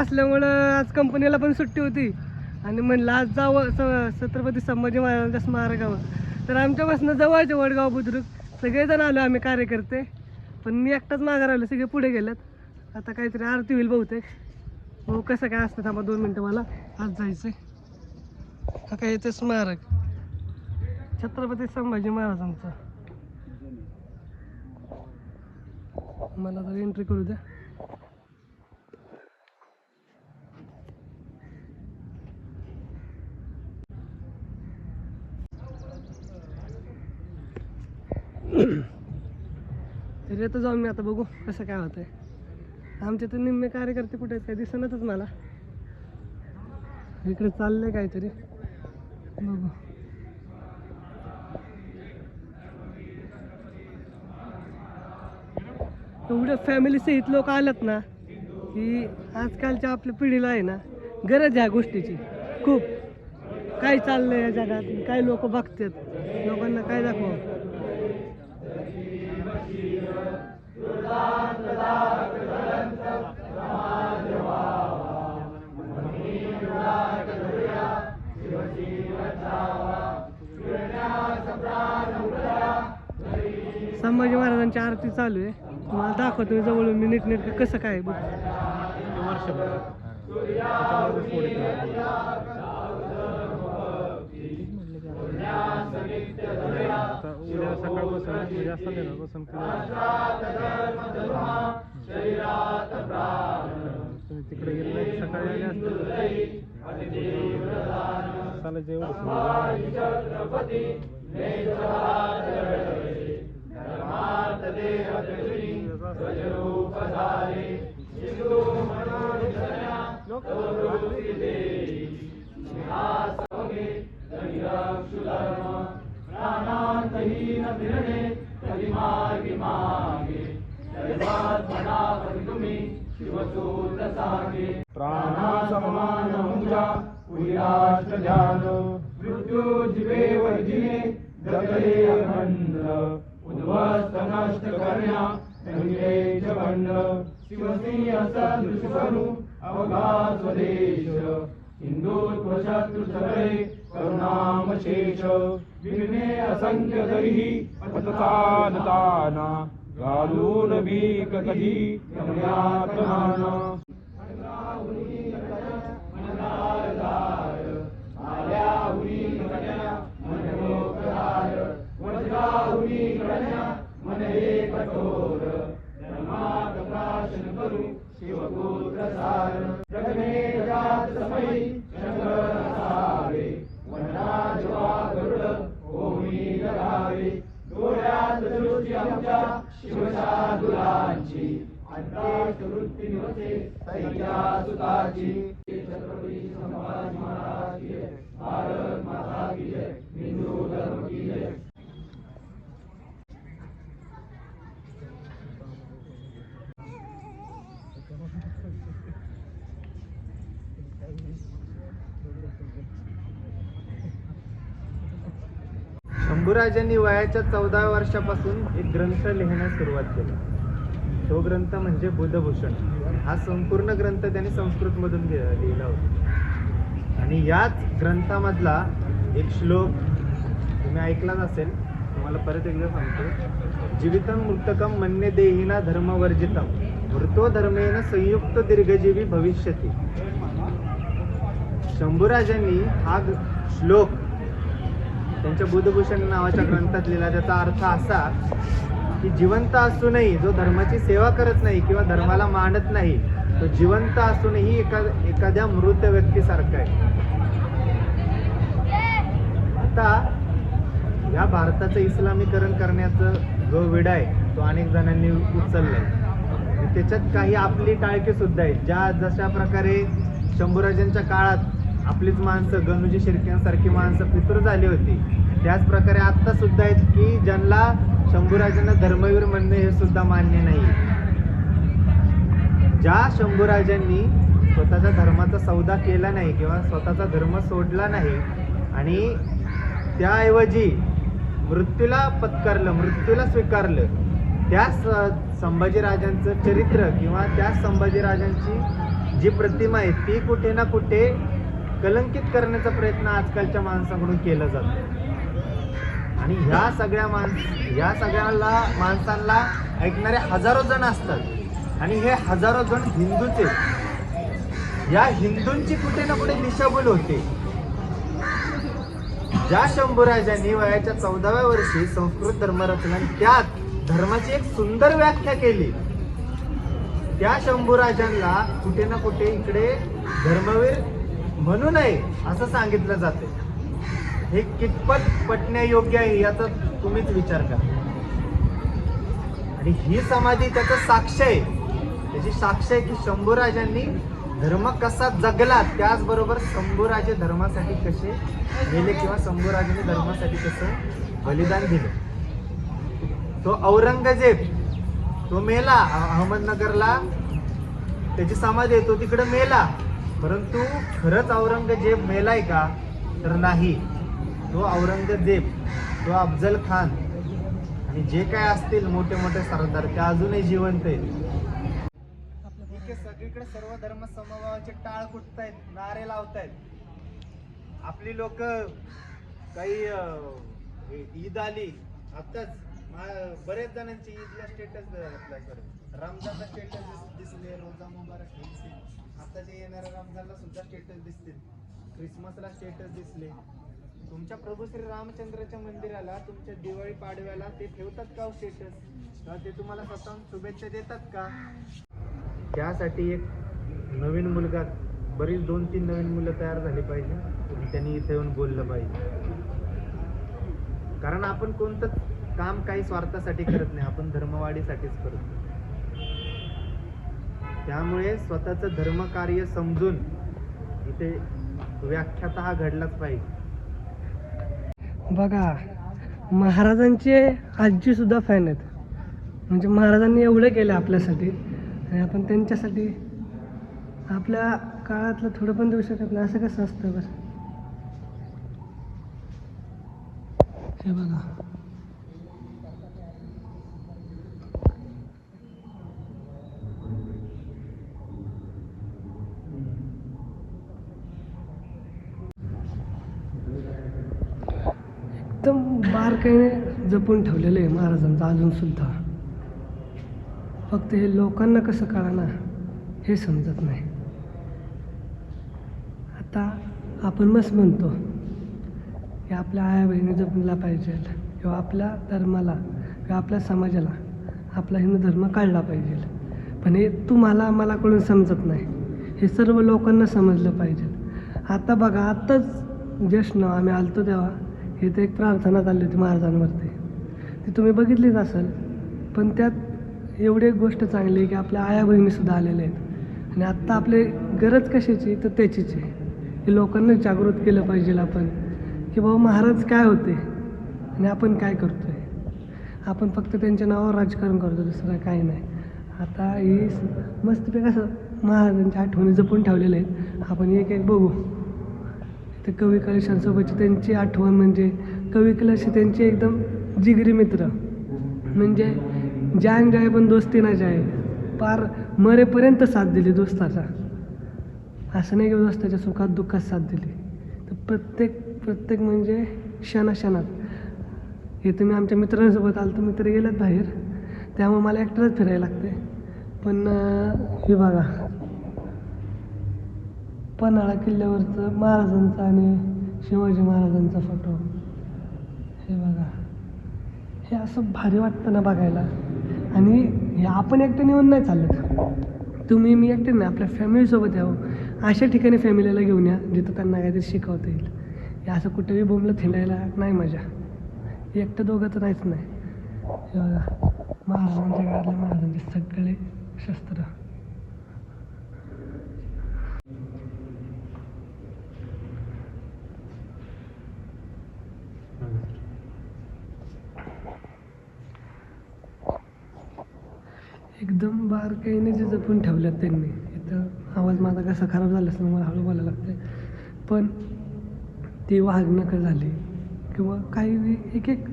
असल्यामुळं आज कंपनीला पण सुट्टी होती. आणि म्हणलं आज जावं स छत्रपती संभाजी महाराजांच्या स्मारकावर. तर आमच्यापासून जवळचे वडगाव बुद्रुक. सगळेजण आलो आम्ही कार्यकर्ते. पण मी एकटाच माघार आलो सगळे पुढे गेल्यात आता काहीतरी आरती होईल बहुतेक. हो कसं काय असतं थांबा दोन मिनटं मला. आज जायचंय. हा काय येते स्मारक. छत्रपती संभाजी महाराजांचं. मला तर एंट्री करू द्या. तर येतो जाऊन मी आता बघू कसं काय होतंय. आमचे तर निम्मे कार्यकर्ते कुठे आहेत काय दिसणारच मला. इकडे चाललंय काहीतरी. बघू. एवढं फॅमिली सहित लोक आलेत ना की आजकालच्या आपल्या पिढीला आहे ना गरज ह्या गोष्टीची. खूप. काय चाललंय या जगात काय लोक बघतात लोकांना काय दाखवा संभाजी महाराजांची आरती चालू आहे. तुम्हाला दाखवतो मी जवळून मी नीटनेटकं कसं काय आहे बघ. उद्या सकाळपासून म्हणजे असं संध्याकाळपासून तुम्ही तिकडे गेले सकाळी आले असते. चालायचं एवढं शिवसिंह सदृशनु अवघा स्वदेश हिंदुत्व शत्रु सगळे करुणाम शेष विघ्ने असंख्य तरीही पतचालताना घालून भीक कधी शंभूराजांनी वयाच्या चौदाव्या वर्षापासून एक ग्रंथ लिहिण्यास सुरुवात केली. तो ग्रंथ म्हणजे बुधभूषण. हा संपूर्ण ग्रंथ त्यांनी संस्कृतमधून लिह- लिहिला होता. आणि याच ग्रंथामधला एक श्लोक तुम्ही ऐकलाच असेल तुम्हाला परत एकदा सांगतो. जीवितम मृतकम मन्य देहिना धर्मवर्जितम मृतो धर्मेन संयुक्त दीर्घजीवी भविष्यती. शंभूराजांनी हा श्लोक त्यांच्या बुधभूषण नावाच्या ग्रंथात लिहिला त्याचा अर्थ असा की जिवंत असूनही जो धर्माची सेवा करत नाही किंवा धर्माला मानत नाही तो जिवंत असूनही एका एखाद्या मृत व्यक्तीसारखा आहे आता या भारताचं इस्लामीकरण करण्याचं जो विडा आहे तो अनेक जणांनी उचललाय. आहे त्याच्यात काही आपली टाळके सुद्धा आहेत ज्या जशा प्रकारे शंभूराजांच्या काळात आपलीच माणसं गणूजी शिर्क्यांसारखी माणसं पितृ झाली होती त्याचप्रकारे आत्तासुद्धा आत्ता सुद्धा आहेत की ज्यांना शंभूराजांना धर्मवीर म्हणणे हे सुद्धा मान्य नाही ज्या शंभूराजांनी स्वतःच्या धर्माचा सौदा केला नाही किंवा स्वतःचा धर्म सोडला नाही आणि त्याऐवजी मृत्यूला पत्करलं मृत्यूला स्वीकारलं. त्या स- संभाजीराजांचं चरित्र किंवा त्या संभाजीराजांची जी प्रतिमा आहे ती कुठे ना कुठे कलंकित करण्याचा प्रयत्न आजकालच्या माणसाकडून केला जातो. आणि ह्या सगळ्या माणस ह्या सगळ्याला माणसांना ऐकणारे हजारो जण असतात. आणि हे हजारो जण हिंदूचे या हिंदूंची कुठे ना कुठे दिशाभूल होते. ज्या शंभूराजांनी वयाच्या चौदाव्या वर्षी संस्कृत धर्म रचला त्यात धर्माची एक सुंदर व्याख्या केली. त्या शंभूराजांना कुठे ना कुठे इकडे धर्मवीर म्हणू नये असं सांगितलं जाते. हे कितपत पटण्यायोग्य आहे याचा तुम्हीच विचार करा. आणि ही समाधी त्याचं साक्ष आहे. त्याची साक्ष आहे की शंभूराजांनी धर्म कसा जगला त्याचबरोबर शंभूराजे धर्मासाठी कसे गेले किंवा शंभूराजेने धर्मासाठी कसं बलिदान दिलं? तो औरंगजेब तो मेला अहमदनगरला त्याची समाधी आहे तो तिकडे मेला. परंतु खरंच औरंगजेब मेलाय का? तर नाही. तो औरंगजेब तो अफजल खान आणि जे काय असतील मोठे मोठे सरदार ते अजूनही जिवंत आहेत. इथे सगळीकडे सर्व धर्म समभावाचे टाळ कुटतायत नारे लावतायत. आपली लोक काही ईद आली आताच बरेच जणांची ईदला स्टेटस सर रमजानचा स्टेटस दिसले रोजा मुबारक हे आता जे येणाऱ्या रमजानला सुद्धा स्टेटस दिसतील. क्रिसमसला स्टेटस दिसले. तुमच्या प्रभू श्री रामचंद्राच्या मंदिराला तुमच्या दिवाळी पाडव्याला ते ठेवतात का हो स्टेटस ते तुम्हाला स्वतःहून शुभेच्छा देतात का? त्यासाठी एक नवीन मुलगा बरीच दोन तीन नवीन मुलं तयार झाली पाहिजे. आणि त्यांनी इथे येऊन बोललं पाहिजे. कारण आपण कोणतं काम काही स्वार्थासाठी करत नाही आपण धर्मवाढीसाठीच करतो त्यामुळे स्वतःचं धर्मकार्य समजून इथे व्याख्यात हा घडलाच पाहिजे. बघा महाराजांचे आजी सुद्धा फॅन आहेत. म्हणजे महाराजांनी एवढं केलं आपल्यासाठी. आणि आपण त्यांच्यासाठी आपल्या काळातलं थोडं पण देऊ शकत नाही. असं कसं असतं बरं? हे बघा एकदम बारकाईने जपून ठेवलेलं आहे महाराजांचं अजून सुद्धा. फक्त हे लोकांना कसं कळणार हे समजत नाही. आता आपण मस्त म्हणतो की आपल्या आया बहिणी जपला पाहिजे किंवा आपल्या धर्माला किंवा आपल्या समाजाला आपला हिंदू धर्म काढला पाहिजे. पण हे तुम्हाला मला कळून समजत नाही. हे सर्व लोकांना समजलं पाहिजे. आता बघा आत्ताच जस्ट आम्ही आलतो तेव्हा इथे एक प्रार्थना चालली होती महाराजांवरती. ती तुम्ही बघितलीच असेल. पण त्यात एवढी एक गोष्ट चांगली आहे की आपल्या आया बहिणीसुद्धा आलेल्या आहेत. आणि आत्ता आपली गरज कशाची? तर त्याचीच आहे. हे लोकांना जागृत केलं पाहिजे आपण. की बाबा महाराज काय होते? आणि आपण काय करतो आहे आपण फक्त त्यांच्या नावावर राजकारण करतो दुसरं काही नाही. आता ही मस्तपैकी असं महाराजांच्या आठवणी जपून ठेवलेल्या आहेत. आपण एक एक बघू. ते कवी कलशांसोबतची त्यांची आठवण म्हणजे कवी कलश त्यांची त्यांचे एकदम जिगरी मित्र. म्हणजे जान जाय पण दोस्ती ना जाय. पार मरेपर्यंत साथ दिली दोस्ताचा असं नाही की दोस्ताच्या सुखात दुःखात साथ दिली. तर प्रत्येक प्रत्येक म्हणजे क्षणाक्षणात. हे तुम्ही आमच्या मित्रांसोबत आलं तर मित्र गेलेत बाहेर. त्यामुळे मला एकटंच फिरायला लागते पण हे बघा. पन्हाळा किल्ल्यावरचं महाराजांचा आणि शिवाजी महाराजांचा फोटो हे बघा. हे असं भारी वाटतं ना बघायला. आणि हे आपण एकट्याने येऊन नाही चाललं तुम्ही मी एकट्याने आपल्या फॅमिलीसोबत यावं हो. अशा ठिकाणी फॅमिलीला घेऊन या जिथं त्यांना काहीतरी शिकवता येईल. हे असं कुठेही बोंबलं थिंडायला नाही मजा. एकटं दोघं तर नाहीच नाही. हे बघा. महाराजांच्या काळातले महाराजांचे सगळे शस्त्र एकदम बारकाईने जे जपून ठेवल्यात त्यांनी. इथं आवाज माझा कसा खराब झाला असं मला हळू बोलायला लागतं पण ते वाघनकं झाली. किंवा काही एक एक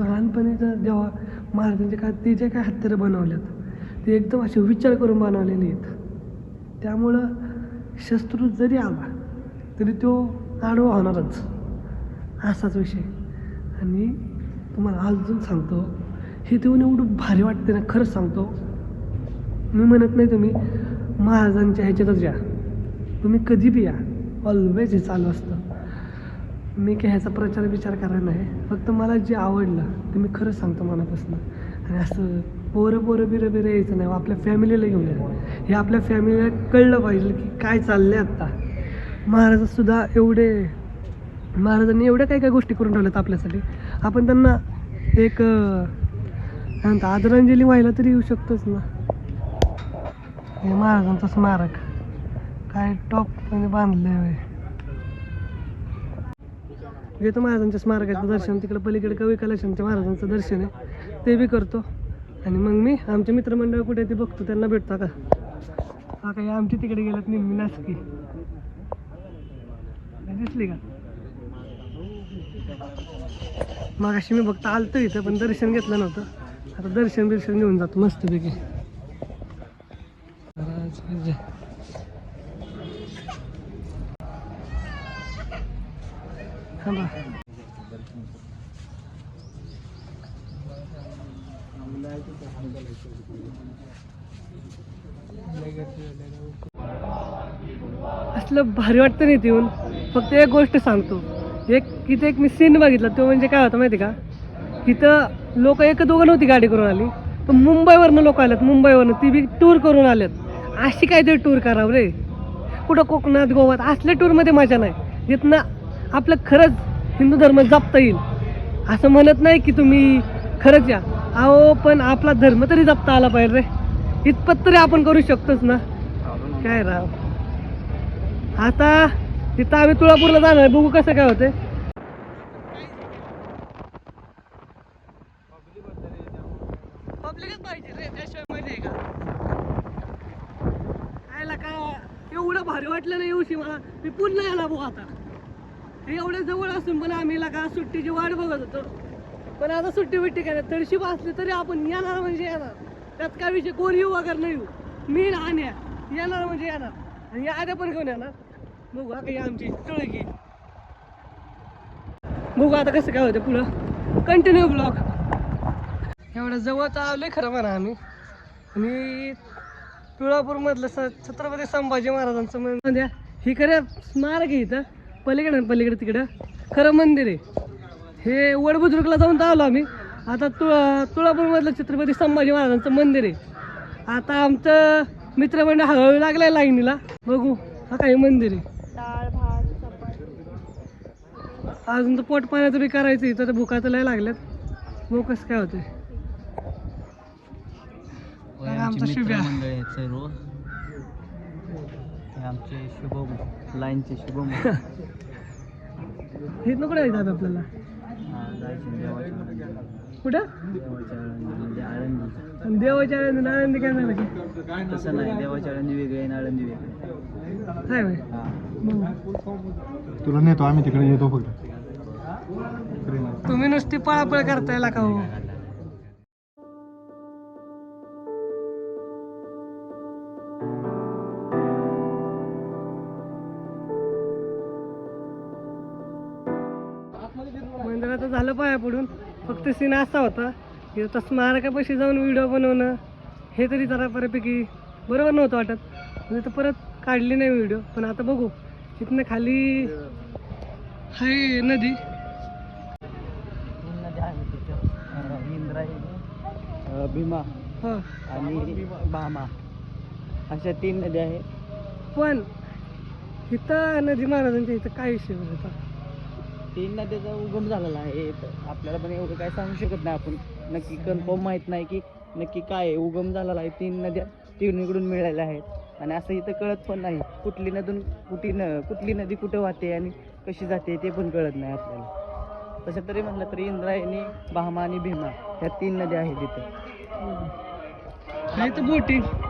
लहानपणी जर जेव्हा महाराजांचे काय ते जे काय हत्यारं बनवल्यात ते एकदम असे विचार करून बनवलेले आहेत. त्यामुळं शस्त्रू जरी आला तरी तो आडवा होणारच. असाच विषय. आणि तुम्हाला अजून सांगतो हे तेवढं एवढं भारी वाटते ना खरंच सांगतो. मी म्हणत नाही तुम्ही महाराजांच्या ह्याच्यातच या. तुम्ही कधी बी या. ऑलवेज हे चालू असतं. मी काय ह्याचा प्रचार विचार करायला नाही. फक्त मला जे आवडलं ते मी खरंच सांगतो मनापासून. आणि असं पोरं पोरं बिरं बिरं यायचं नाही. आपल्या फॅमिलीला घेऊन या. हे आपल्या फॅमिलीला कळलं पाहिजे की काय चाललं आहे आत्ता महाराजसुद्धा एवढे महाराजांनी एवढ्या काही काही गोष्टी करून ठेवल्यात आपल्यासाठी. आपण त्यांना एक आदरांजली व्हायला तरी येऊ शकतोच ना. हे महाराजांचं स्मारक. काय टॉप म्हणजे बांधलंय होय. घेतो महाराजांच्या स्मारकाचं दर्शन. तिकडे पलीकडे कवी कलाशांच्या महाराजांचं दर्शन आहे. ते बी करतो. आणि मग मी आमचे मित्रमंडळ कुठे ते बघतो. त्यांना भेटतो का? हा काही आमची तिकडे गेल्यात नेहमी नाचकी दिसली का? मग अशी मी फक्त आलतो इथं पण दर्शन घेतलं नव्हतं. आता दर्शन बिर्शन घेऊन जातो मस्तपैकी. असलं भारी वाटतं नाही येऊन फक्त एक गोष्ट सांगतो. एक इथे एक मी सीन बघितला. तो म्हणजे काय होतं माहिती का? इथं लोक एक दोघं नव्हती गाडी करून आली. पण मुंबईवरनं लोक आल्यात. मुंबईवरनं. ती बी टूर करून आल्यात. अशी काहीतरी टूर करावं रे. कुठं कोकणात गोव्यात असल्या टूरमध्ये मजा नाही. जिथनं आपलं खरंच हिंदू धर्म जपता येईल. असं म्हणत नाही की तुम्ही खरंच या. अहो पण आपला धर्म तरी जपता आला पाहिजे रे. इतपत तरी आपण करू शकतोच ना. काय राव. आता तिथं आम्ही तुळापूरला जाणार. बघू कसं काय होतंय. पब्लिकच पाहिजे रे त्याशिवाय मजा आहे का कायला का एवढं भारी वाटलं नाही हो येऊशी मला मी पुन्हा याला भाऊ आता. हे एवढ्या जवळ असून पण आम्ही का सुट्टीची वाट बघत होतो. पण आता सुट्टी बिट्टी काय तडशी तळशी असली तरी आपण येणार म्हणजे येणार. त्यात काय विषय? कोण येऊ वगैरे नाही येऊ? मी लहान या येणार म्हणजे येणार. आणि या आद्या पण घेऊन येणार. बघू आता आमची टळकी. बघू आता कसं काय होतं पुढं. कंटिन्यू ब्लॉग एवढं जवळ तर आलोय खरं म्हणा आम्ही. आणि तुळापूरमधलं स छत्रपती संभाजी महाराजांचं मंदिर. ही खरं स्मारक आहे इथं. पलीकडे पलीकडे तिकडं. खरं मंदिर आहे. हे वडबुद्रुकला जाऊन तर आलो आम्ही. आता तुळ तुळापूरमधलं छत्रपती संभाजी महाराजांचं मंदिर आहे. आता आमचं मित्रमंडळ हळूहळू लागलाय लाईनीला. बघू हा काही मंदिर आहे. अजून तर पोट पाण्याचं बी करायचं इथं तर भुका तर लय लागल्यात. कसं काय होतंय. होय, आमचा शुभ्या. मित्रमंडळ आहेत सर्व हे आमचे शुभम लाईनचे शुभम. हे नको जायचं आपल्याला. हा, जायचे देवाच्या. कुठं? देवाच्या आळंदी म्हणजे आळंदी आणि देवाच्या काय झालं तसं नाही देवाच्या आळंदी वेगळे आणि आळंदी वेगळे. काय होय. हा. बघू. तुला नेतो आम्ही तिकडे येतो फक्त. तुम्ही नुसती पळापळ करताय का हो. पाया पडून फक्त सीन असा होता की आता स्मारकापाशी जाऊन व्हिडिओ बनवणं हे तरी जरा बऱ्यापैकी बरोबर नव्हतं वाटत. म्हणजे तर परत काढली नाही व्हिडिओ पण आता बघू. तिथनं खाली हाय नदी. भीमा आणि भामा. अशा तीन नद्या आहेत. पण इथं नदी महाराजांच्या इथं काय विषय होता? तीन नद्याचा उगम झालेला आहे. तर आपल्याला पण एवढं काय सांगू शकत नाही आपण. नक्की कन्फर्म माहीत नाही की नक्की काय आहे. उगम झालेला आहे. तीन नद्या तिन्हीकडून मिळालेल्या आहेत आणि असं इथं कळत पण नाही. कुठली नदून कुठली न कुठली नदी कुठं वाहते आणि कशी जाते ते पण कळत नाही आपल्याला. तसं तरी म्हटलं तरी इंद्रायणी भामा आणि भीमा ह्या तीन नद्या आहेत इथं. बोटी तर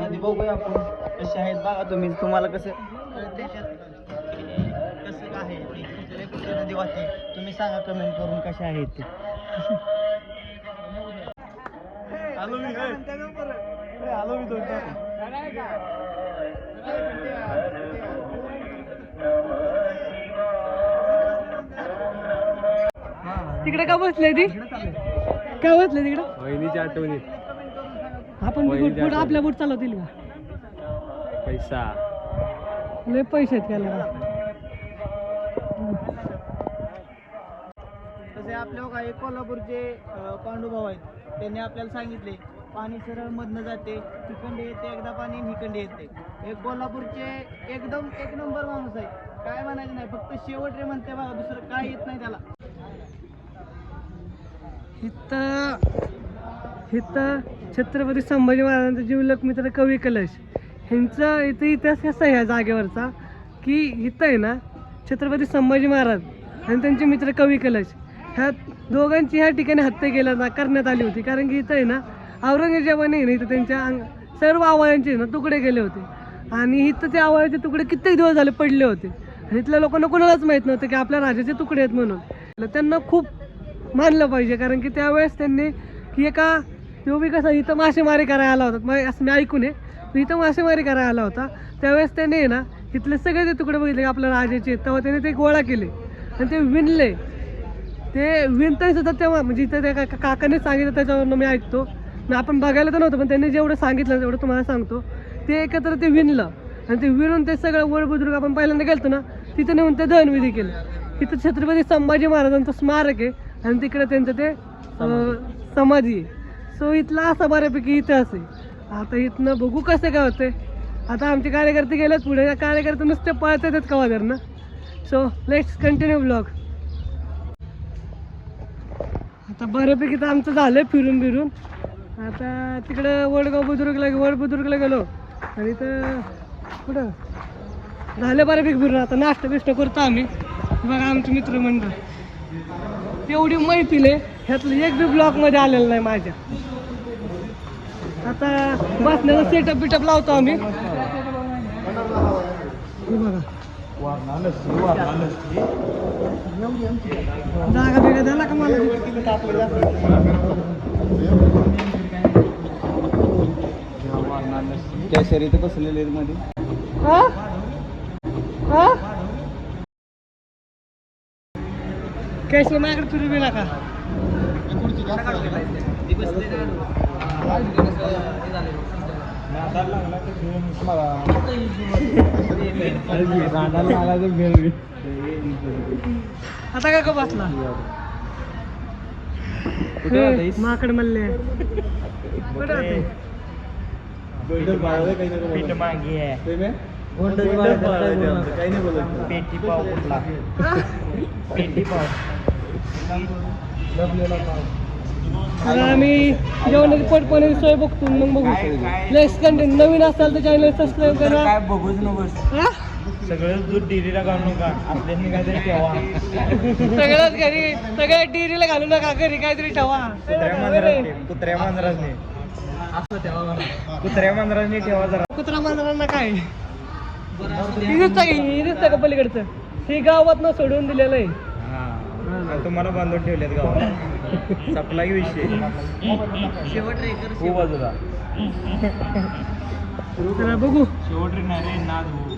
नदी बघूया आपण. कशा आहेत? बघा तुम्ही तुम्हाला कसं? कसं आहे नदी तुम्ही सांगा कमेंट करून कशा आहेत ते तिकडे का बसले ती? का बसले तिकडे? वहिनीच्या आठवणीत आपण. आपल्या बुट चालवतील का? पैसा. लय पैसे आहेत त्याला तसे आपल्या बघा एक कोल्हापूरचे अं, पांडुभाऊ आहेत. त्यांनी आपल्याला सांगितले पाणी सरळ मधनं जाते तिकडे येते एकदा पाणी हिकडे येते. एक कोल्हापूरचे एकदम एक नंबर माणूस आहे काय म्हणायचं नाही फक्त शेवट रे म्हणते बघा दुसरं काय येत नाही त्याला. इथं इथं छत्रपती संभाजी महाराजांचा जीवलक मित्र कवी कलश. ह्यांचा इथं इतिहास कसा आहे ह्या जागेवरचा? की इथं आहे ना छत्रपती संभाजी महाराज आणि त्यांचे मित्र कवी कलश ह्या दोघांची ह्या ठिकाणी हत्या केल्या ना करण्यात आली होती. कारण की इथं आहे ना औरंगजेबाने ना इथं त्यांच्या अंग सर्व अवयांचे ना तुकडे केले होते. आणि इथं ते अवयाचे तुकडे कित्येक दिवस झाले पडले होते. आणि इथल्या लोकांना कोणालाच माहीत नव्हतं की आपल्या राजाचे तुकडे आहेत म्हणून. त्यांना खूप मानलं पाहिजे कारण की त्यावेळेस त्यांनी की एका तो बी कसा इथं मासेमारी करायला आला होता. मग असं मी ऐकून आहे. मी इथं मासेमारी करायला आला होता. त्यावेळेस त्याने ना इथले सगळे ते तुकडे बघितले की आपल्या राजाचे तेव्हा त्याने ते गोळा केले. आणि ते विणले. ते विणताही सुद्धा तेव्हा म्हणजे इथं त्या का- काकाने सांगितलं त्याच्यावरनं मी ऐकतो. मग आपण बघायला तर नव्हतं पण त्यांनी जेवढं सांगितलं तेवढं तुम्हाला सांगतो. ते एकत्र ते विणलं. आणि ते विणून ते सगळं वर बुजुर्ग आपण पहिल्यांदा गेलतो ना तिथं नेऊन ते दहनविधी केलं. तिथं छत्रपती संभाजी महाराजांचं स्मारक आहे. आणि तिकडे त्यांचं ते समाधी आहे. सो इथला असा बऱ्यापैकी इतिहास आहे. आता इथनं बघू कसं काय होतंय. आता आमचे कार्यकर्ते गेलेत पुढे. कार्यकर्ते नुसते पळत येतात कवादरनं सो लेट्स कंटिन्यू ब्लॉग आता बऱ्यापैकी तर आमचं झालं फिरून फिरून आता तिकडं वडगाव बुद्रुकला वड बुद्रुकला गेलो. आणि तर कुठं? झालं बऱ्यापैकी फिरून. आता नाश्ता बिष्टा करतो आम्ही. बघा आमचे मित्रमंडळ. एवढी मैफिल आहे. ह्यातलं एक बी ब्लॉकमध्ये आलेलं नाही माझ्या. आता बसण्याचा सेटअप बिटअप लावतो आम्ही. बघा. जागा बिगा द्याला का मला? त्या शर्यती बसलेले मध्ये. हा? हा? कॅश माझ्याकडे फिरू बी नका आता काय का बसला माकड मल्ले. पेटी पाव कुठला? पेटी पाव. तर आम्ही जेवणाची पटपणे सोय बघतो मग बघू. नेक्स्ट कंटेंट नवीन असाल तर चॅनल सबस्क्राईब करा. काय बघूच नकोस? सगळं दूध डेअरीला घालू नका. आपल्याने काहीतरी ठेवा. सगळ्याच घरी सगळ्या डिरीला घालू नका. घरी काहीतरी ठेवा. कुत्र्या मांजराने कुत्र्या मांजराने. कुत्र्या मांजराने ठेवा जरा. कुत्रा मांजरांना काय? ही दिसतं का ही दिसतं का पलीकडचं? हे गावात न सोडून दिलेलं आहे. तुम्हाला बांधून ठेवलेत गावाला. सपला की विषय. शेवट रे खूप बाजूला बघू. शेवट रे नाही रे नाद हो